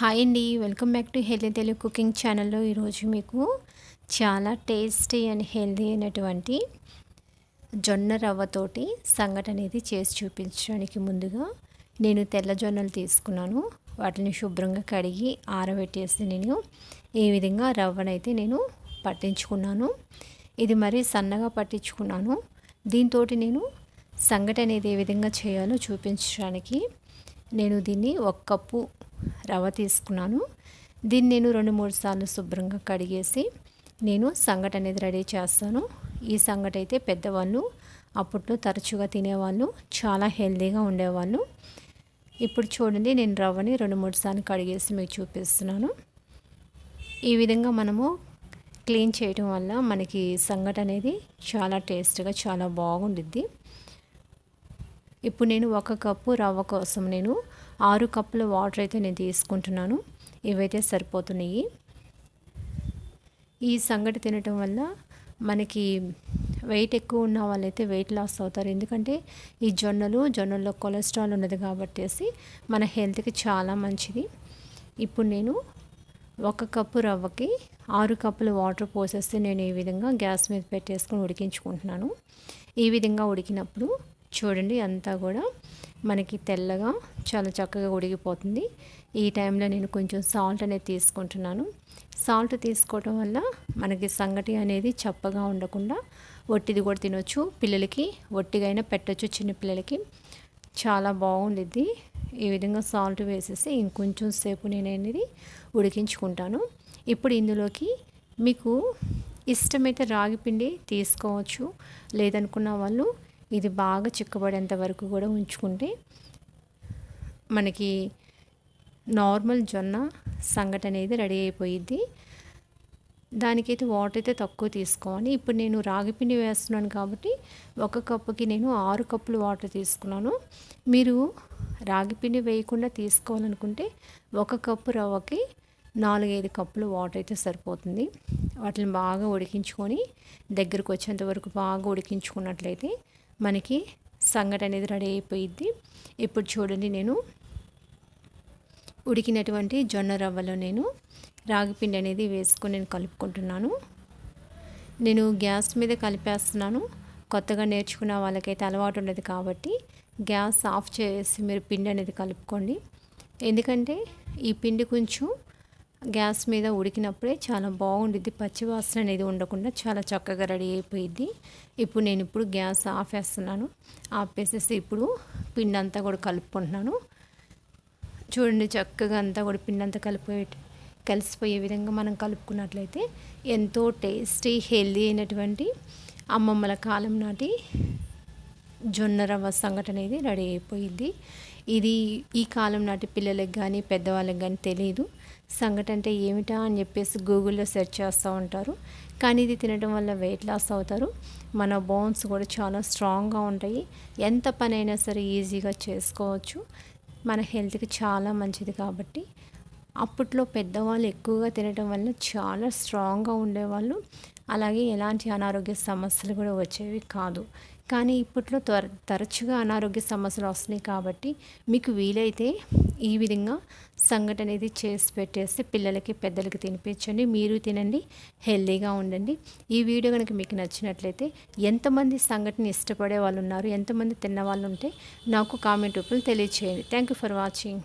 Hi అండి. Welcome back to healthy Telugu cooking ఛానల్లో ఈరోజు మీకు చాలా టేస్టీ అండ్ హెల్దీ అయినటువంటి జొన్న రవ్వతోటి సంగటి అనేది చేసి చూపించడానికి ముందుగా నేను తెల్ల జొన్నలు తీసుకున్నాను. వాటిని శుభ్రంగా కడిగి ఆరబెట్టేసి నేను ఈ విధంగా రవ్వనైతే నేను పట్టించుకున్నాను. ఇది మరీ సన్నగా పట్టించుకున్నాను. దీంతో నేను సంగటి అనేది ఏ విధంగా చేయాలో చూపించడానికి నేను దీన్ని ఒక కప్పు రవ్వ తీసుకున్నాను. దీన్ని నేను రెండు మూడు సార్లు శుభ్రంగా కడిగేసి నేను సంగటి అనేది రెడీ చేస్తాను. ఈ సంగటి అయితే పెద్దవాళ్ళు అప్పట్లో తరచుగా తినేవాళ్ళు చాలా హెల్దీగా ఉండేవాళ్ళు. ఇప్పుడు చూడండి నేను రవ్వని రెండు మూడు సార్లు కడిగేసి మీకు చూపిస్తున్నాను. ఈ విధంగా మనము క్లీన్ చేయడం వల్ల మనకి సంగటి అనేది చాలా టేస్ట్గా చాలా బాగుండిద్ది. ఇప్పుడు నేను ఒక కప్పు రవ్వ కోసం నేను ఆరు కప్పుల వాటర్ అయితే నేను తీసుకుంటున్నాను. ఇవైతే సరిపోతున్నాయి. ఈ సంగటి తినటం వల్ల మనకి వెయిట్ ఎక్కువ ఉన్న వాళ్ళైతే వెయిట్ లాస్ అవుతారు. ఎందుకంటే ఈ జొన్నలు జొన్నల్లో కొలెస్ట్రాల్ ఉన్నది కాబట్టి మన హెల్త్కి చాలా మంచిది. ఇప్పుడు నేను ఒక కప్పు రవ్వకి ఆరు కప్పులు వాటర్ పోసేస్తే నేను ఈ విధంగా గ్యాస్ మీద పెట్టేసుకొని ఉడికించుకుంటున్నాను. ఈ విధంగా ఉడికినప్పుడు చూడండి అంతా కూడా మనకి తెల్లగా చాలా చక్కగా ఉడిగిపోతుంది ఈ టైంలో నేను కొంచెం సాల్ట్ అనేది తీసుకుంటున్నాను. సాల్ట్ తీసుకోవటం వల్ల మనకి సంగటి అనేది చప్పగా ఉండకుండా ఒట్టిది కూడా తినొచ్చు. పిల్లలకి ఒట్టిగా అయినా పెట్టచ్చు చిన్నపిల్లలకి చాలా బాగుండిద్ది. ఈ విధంగా సాల్ట్ వేసేసి ఇంకొంచెం సేపు నేను అనేది ఉడికించుకుంటాను. ఇప్పుడు ఇందులోకి మీకు ఇష్టమైతే రాగి పిండి తీసుకోవచ్చు. లేదనుకున్న వాళ్ళు ఇది బాగా చిక్కబడేంత వరకు కూడా ఉంచుకుంటే మనకి నార్మల్ జొన్న సంగటి అనేది రెడీ అయిపోయిద్ది. దానికైతే వాటర్ అయితే తక్కువ తీసుకోవాలి. ఇప్పుడు నేను రాగిపిండి వేస్తున్నాను కాబట్టి ఒక కప్పుకి నేను ఆరు కప్పులు వాటర్ తీసుకున్నాను. మీరు రాగిపిండి వేయకుండా తీసుకోవాలనుకుంటే ఒక కప్పు రవ్వకి నాలుగైదు కప్పులు వాటర్ అయితే సరిపోతుంది. వాటిని బాగా ఉడికించుకొని దగ్గరకు వచ్చేంత వరకు బాగా ఉడికించుకున్నట్లయితే మనకి సంగటి అనేది రెడీ అయిపోయింది ఇప్పుడు చూడండి నేను. ఉడికినటువంటి జొన్న రవ్వలో నేను రాగిపిండి అనేది వేసుకొని నేను కలుపుకుంటున్నాను. నేను గ్యాస్ మీద కలిపేస్తున్నాను. కొత్తగా నేర్చుకున్న వాళ్ళకైతే అలవాటు ఉండదు కాబట్టి గ్యాస్ ఆఫ్ చేసి మీరు పిండి అనేది కలుపుకోండి. ఎందుకంటే ఈ పిండి కొంచెం గ్యాస్ మీద ఉడికినప్పుడే చాలా బాగుండిద్ది. పచ్చివాసన అనేది ఉండకుండా చాలా చక్కగా రెడీ అయిపోయిద్ది. ఇప్పుడు నేను ఇప్పుడు గ్యాస్ ఆఫ్ వేస్తున్నాను ఆపేసేసి ఇప్పుడు పిండి అంతా కూడా కలుపుకుంటున్నాను. చూడండి చక్కగా అంతా కూడా పిండి అంతా కలిపోయే కలిసిపోయే విధంగా మనం కలుపుకున్నట్లయితే ఎంతో టేస్టీ హెల్దీ అయినటువంటి అమ్మమ్మల కాలం నాటి జొన్న రవ్వ సంఘటన అనేది రెడీ అయిపోయింది ఇది ఈ కాలం నాటి పిల్లలకి కానీ పెద్దవాళ్ళకి కానీ తెలియదు సంగటి అంటే ఏమిటా అని చెప్పేసి గూగుల్లో సెర్చ్ చేస్తూ ఉంటారు. కానీ ఇది తినడం వల్ల వెయిట్ లాస్ అవుతారు. మన బోన్స్ కూడా చాలా స్ట్రాంగ్గా ఉంటాయి. ఎంత పని అయినా సరే ఈజీగా చేసుకోవచ్చు. మన హెల్త్కి చాలా మంచిది కాబట్టి. అప్పట్లో పెద్దవాళ్ళు ఎక్కువగా తినడం వల్ల చాలా స్ట్రాంగ్గా ఉండేవాళ్ళు. అలాగే ఎలాంటి అనారోగ్య సమస్యలు కూడా వచ్చేవి కాదు. కానీ ఇప్పట్లో త్వర తరచుగా అనారోగ్య సమస్యలు వస్తున్నాయి కాబట్టి మీకు వీలైతే ఈ విధంగా సంఘటన అనేది చేసి పెట్టేసి పిల్లలకి పెద్దలకి తినిపించండి. మీరు తినండి హెల్దీగా ఉండండి. ఈ వీడియో కనుక మీకు నచ్చినట్లయితే ఎంతమంది సంఘటన ఇష్టపడే వాళ్ళు ఉన్నారు ఎంతమంది తిన్న వాళ్ళు ఉంటే నాకు కామెంట్ రూపంలో తెలియచేయండి. Thank you for watching